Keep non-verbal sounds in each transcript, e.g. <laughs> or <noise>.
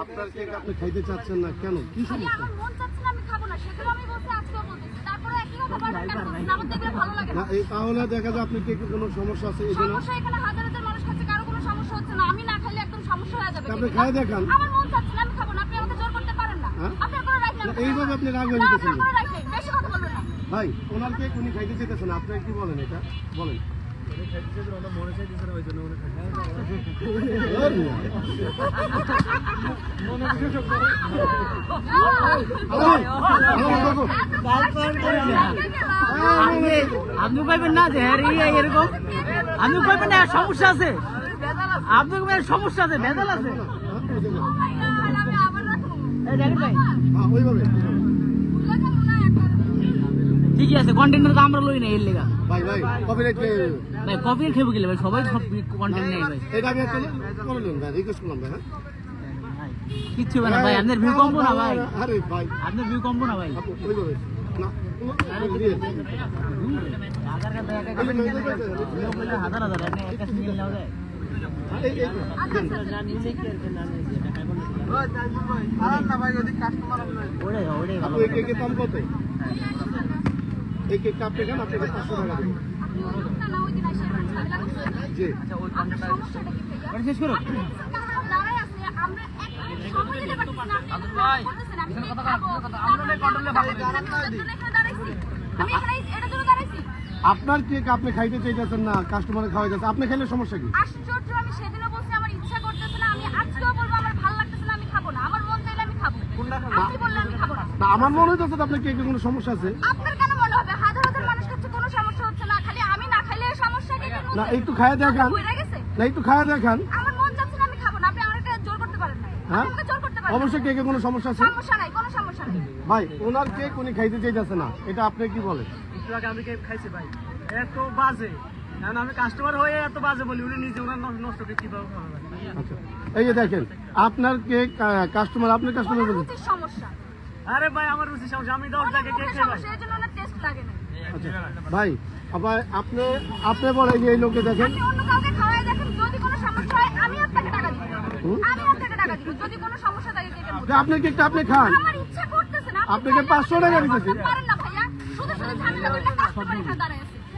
আপনার কেক আপনি খাইতে চাচ্ছেন না কেন? কি সমস্যা? আমার মন চাচ্ছে না আমি খাব না সেগুলো আমি বলছি আজকেও বলতেছি। তারপরে একই কথা বারবার কেন বলছেন আমার দেখলে ভালো লাগে না। না এই তাহলে দেখা যায় আপনি কেকের কোনো সমস্যা আছে এই জন্য? এখানে হাজার হাজার মানুষ খাচ্ছে কারও কোনো সমস্যা হচ্ছে না। আমি না খাইলে একদম সমস্যা হয়ে যাবে। আপনি খাই দেখান। আমার মন চাচ্ছে না আমি খাব না আপনি আমাকে জোর করতে পারেন না। হ্যাঁ? আপনার কোনো রাইট না, এইভাবে আপনি রাগ হয়ে যেতেছেন ভাই ওনার কেক উনি খাইতে চাইতেছেন আপনি কি বলেন এটা? বলেন। আপনি পাইবেন না যে হ্যাঁ রে, এরকম? আপনি পাইবেন না সমস্যা আছে। আপনি কইবেন সমস্যা আছে ভেজাল আছে। ভাই। হ্যাঁ, ওইভাবে। ঠিকই আছে কন্টেন্টার তো আমরা লই না এর লেগা ভাই ভাই কপিরাইট ভাই কপি খেবো গেলে ভাই সবাই সব কন্টেন্ট নেই ভাই এটা আমি একটা করলেন ভাই রিকোয়েস্ট করলাম ভাই হ্যাঁ কিচ্ছু না ভাই আপনার ভিউ কমবো না ভাই আরে ভাই আপনার ভিউ কমবো না ভাই না হাজার হাজার একটা সিঙ্গেল নাও যায় ওরে ওরে দাম কত এই কেক আপনি খান আপনাকে পাঁচশো টাকা দেবো জি। শেষ করো আপনার কেক আপনি খাইতে চাইতেছেন না কাস্টমার খাওয়াই যাচ্ছে আপনি খাইলে সমস্যা কি? আশ্চর্য আমি সেদিনও বলছি আমার ইচ্ছা করতেছে না আমি আজকেও বলব আমার ভালো লাগতেছে না আমি খাব না। আমার মন চাইলে আমি খাব। না। আমার মনে হইতেছে আপনার কেকে কোনো সমস্যা আছে আপনার কেন মনে হবে হাজার হাজার মানুষ খাচ্ছে কোনো সমস্যা হচ্ছে না খালি আমি না খাইলে সমস্যা কি না একটু খায়া দেখান না একটু খায়া দেখান আমার মন চাচ্ছে না আমি খাব না আপনি আমার জোর করতে পারেন না। হ্যাঁ? জোর করতে পারেন অবশ্যই কেকে কোনো সমস্যা আছে? সমস্যা নাই কোনো সমস্যা নাই। ভাই ওনার কেক উনি খাইতে চাইতেছে না এটা আপনি কি বলেন? একটু আগে আমি কেক খাইছি ভাই এত বাজে। কারণ আমি কাস্টমার হয়ে এত বাজে বলি উনি নিজে ওনার নষ্ট করে কীভাবে আচ্ছা এই যে দেখেন আপনার কেক কাস্টমার আপনার কাস্টমার বলেন। সমস্যা। আরে ভাই আমার রুচি সমস্যা আমি দশ ওনার টাকা কেক খাই ভাই। সমস্যা ওনার টেস্ট লাগে না। আচ্ছা ভাই আবার আপনি আপনি বলেন এই লোকে দেখেন। আপনি অন্য কাউকে খাওয়াই দেখেন যদি কোনো সমস্যা হয় আমি আপনাকে টাকা দিব। আমি আপনাকে টাকা দিব। যদি কোনো সমস্যা থাকে কেটে যে আপনার কেকটা আপনি খান? আপনাকে 500 টাকা দিতেছি।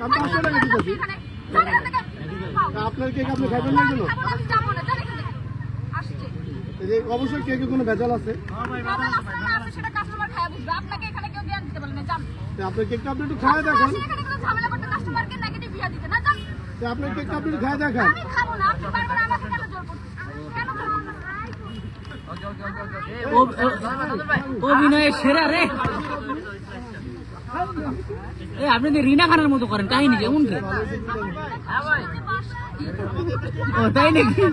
500 টাকা দিতেছি। আপনার কেক আপনি খাইবেন না কেন খাব না, আমি যাব না জানেন এখান থেকে আসছে এই যে অবশ্যই কে কে কোনো ভেজাল আছে? বাবা আছে না আছে সেটা কাস্টমার খায় আপনাকে এখানে কেউ জ্ঞান দিতে বলে না জান কেকটা আপনি একটু খায় দেখেন। আসলে এখানে কোনো ঝামেলা করতে কাস্টমারকে নেগেটিভ ভিয়া দিতে না জান আপনার কেকটা আপনি একটু খায় দেখেন। আমি খাব না আপনি বারবার আমাকে কেন জোর করতেছেন কেন জোর করতেছেন ও- ও- অভিনয়ের সেরা রে। আপনি তো রিনা খানের মতো করেন কাহিনী কেমন কে? ও তাই নাকি? এ,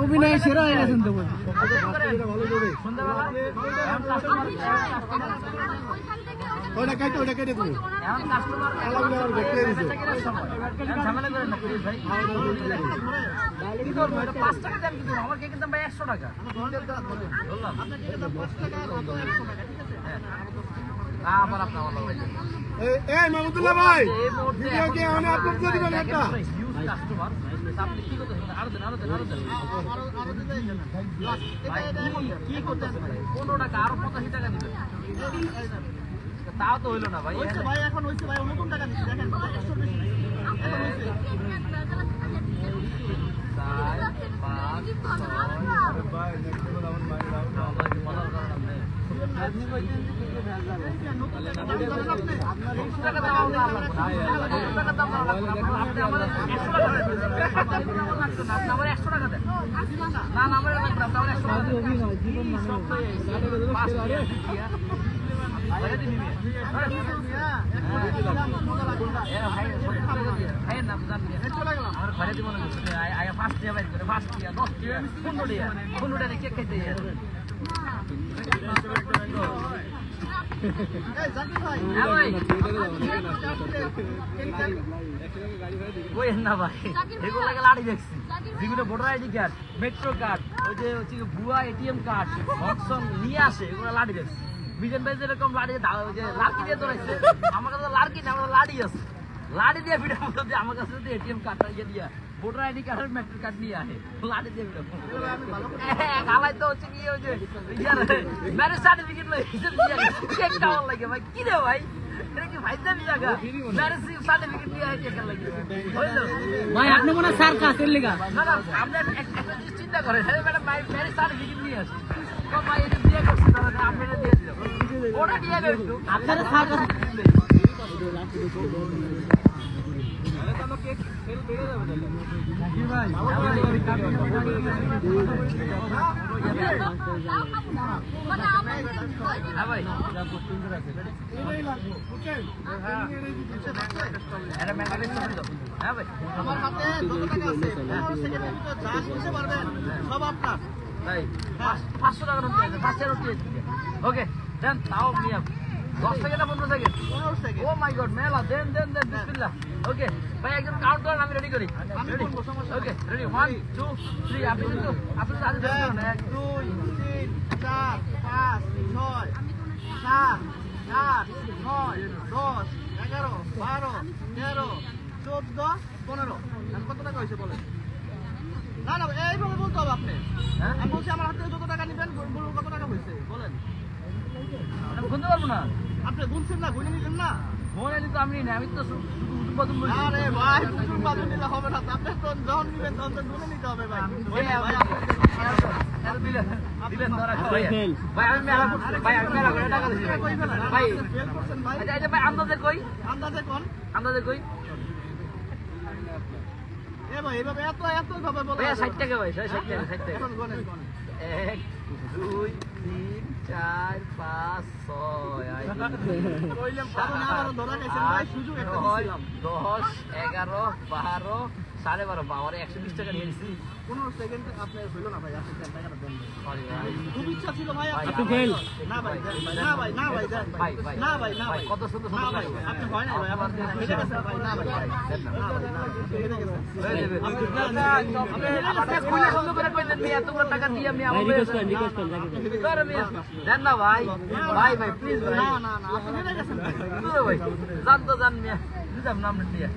অভিনয়ের সেরা হয়ে গেছেন তো। কেটে কেটে তুমি পাঁচ টাকা এই মাহমুদুল্লাহ ভাই ভিডিও তাও তো হইল না ভাই, এখন হইছে ভাই নতুন টাকা দিচ্ছি দেখেন আমার একশো টাকা দেন না না আমার লাগবে না আমার একশো টাকা দেন। আমার ঘরে দিব না আগে পাঁচ টাকা বাইর করে পাঁচ টাকা দশ টাকা পনেরো টাকা পনেরো টাকা কেক খাইতে যাই হ্যাঁ ভাই বইয়েন না voter ID card metro card ওই যে হচ্ছে ভুয়া এটিএম কার্ড অপশন নিয়ে আসে এগুলো লাড়ি দেখছি বিজন যেরকম লাড়ি যে লাড়কি দিয়ে ধরেছে আমার কাছে লাড়কি না আমার লাড়ি আছে লাড়ি দিয়ে ভিডিও আমার কাছে এটিএম কার্ডটা ইয়ে দিয়া ভোটার আইডি কার্ড আর মেট্রো কার্ড নিয়ে আসে লাঠি দিয়ে বেরো হ্যাঁ, তো হচ্ছে কি ওই যে ম্যারেজ সার্টিফিকেট লই টাওয়ার লাগে ভাই। কি রে ভাই? ভাই দাবি জায়গা? ম্যারেজ সার্টিফিকেট নিয়ে আসে কেক লাগে। হইল। ভাই আপনি মনে সার্কাস এর লিগা। না না আপনি এক- এক- একটা জিনিস চিন্তা করেন। ম্যাডাম ভাই ম্যারেজ সার্টিফিকেট নিয়ে আসে। ভাই এটা বিয়ে করছে তাহলে আপনারা দিয়ে দিল ওটা দিয়ে দেবে আপনারা সার্কাস আমার হাতে যত টাকা আছে ভিতর যা খুঁজে পারবেন সব আপনার ভাই পাঁচ- পাঁচশো টাকা ওকে তাও নিয়ে দশ সেকেন্ড না পনেরো সেকেন্ড পনেরো সেকেন্ড ও মাই গড মেলা দেন দেন দেন বিসমিল্লাহ। ওকে ভাই একজন কাউন্ট করেন আমি রেডি করি। আমি okay ready one two three আপনি কিন্তু আপনি তো আগে এক দুই তিন চার পাঁচ ছয় সাত আট নয় দশ এগারো বারো তেরো চোদ্দ পনেরো। কত টাকা হয়েছে বলেন? না না এইভাবে বলতে হবে আপনি। হ্যাঁ? আমি বলছি আমার হাত থেকে যত টাকা নেবেন কত টাকা হয়েছে। বলেন। পারব না। আপনি গুনছেন না গুনে নিলেন না? মনে নিতে আমি না আমি তো শুধু উৎপাদন বলছি আরে ভাই বাজু নিলে হবে না আপনি তো যখন নিবেন তখন তো গুনে নিতে হবে ভাই। করে আন্দাজে কই? এ ভাই এভাবে এত এত ভাবে বলা টাকা ভাই ষাট টাকা ষাট টাকা। এক দুই তিন চার পাঁচ ছয় <laughs> দশ এগারো বারো সাড়ে বারো বাবারে একশো বিশ টাকা নিয়ে নিছি পনেরো সেকেন্ড আপনার হইল না ভাই আসেন টাকাটা দেন খুব ইচ্ছা ছিল ভাই ভাই, আপনি আপনি ফেল না ভাই দেন ভাই, না ভাই না ভাই না ভাই না ভাই, কত সুন্দর না ভাই। আপনি হয় না ভাই আপনি ভাই না ভাই না। না ভাই না ভাই হয়ে। আপনি না ভাই ভাই প্লিজ না না না আপনি ভাই জান মিয়া নাম দিয়ে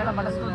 এটা বাটাস করে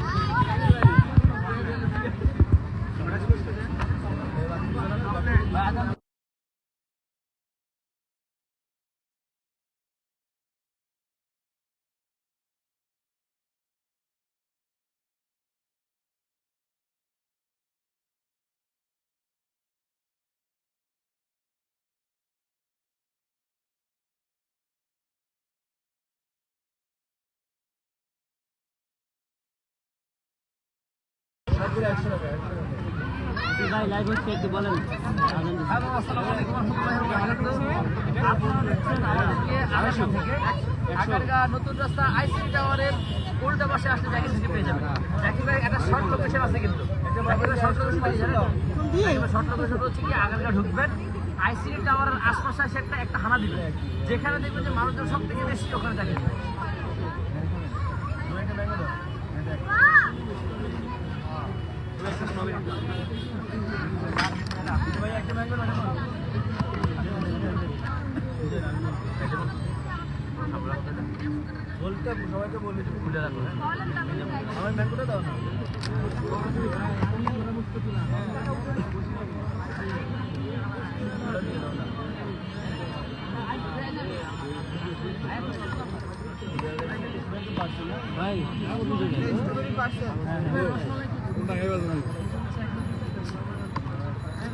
ভাই লাইভ হচ্ছে একটু বলেন। আসসালামু আলাইকুম। আপনারা নতুন রাস্তা আইসি টাওয়ারের উল্টা পাশে আসলে জ্যাকি সিটি পেয়ে যাবেন। ভাই একটা শর্ট লোকেশন আছে কিন্তু। শর্ট লোকেশন শর্ট লোকেশন হচ্ছে কি আগারগাঁ ঢুকবেন। আইসিডি টাওয়ারের আশপাশে একটা একটা হানা দিবেন। যেখানে দেখবেন যে মানুষজন সব থেকে বেশি ওখানে থাকে। বলতে সবাইকে বলি খুলে রাখো হ্যাঁ? আমার ব্যাংকটা দাও না ভাই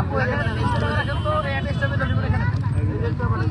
আপু এখানে তো অ্যাড্রেসটা ডেলিভারি এখানে অ্যাড্রেসটা বলেন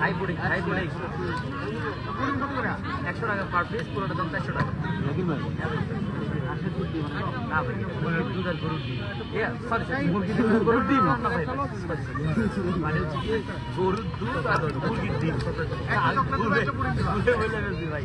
হাই পুডিং হাই পুডিং। পুডিং কত করে? একশো টাকা পার পিস পুরোটা দাম চারশো টাকা। মানে গরুর দুধ আর মুরগির ডিম ভাই।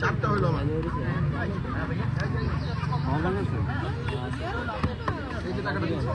চারটা হইল আমার। এই যে টাকাটা দিচ্ছি।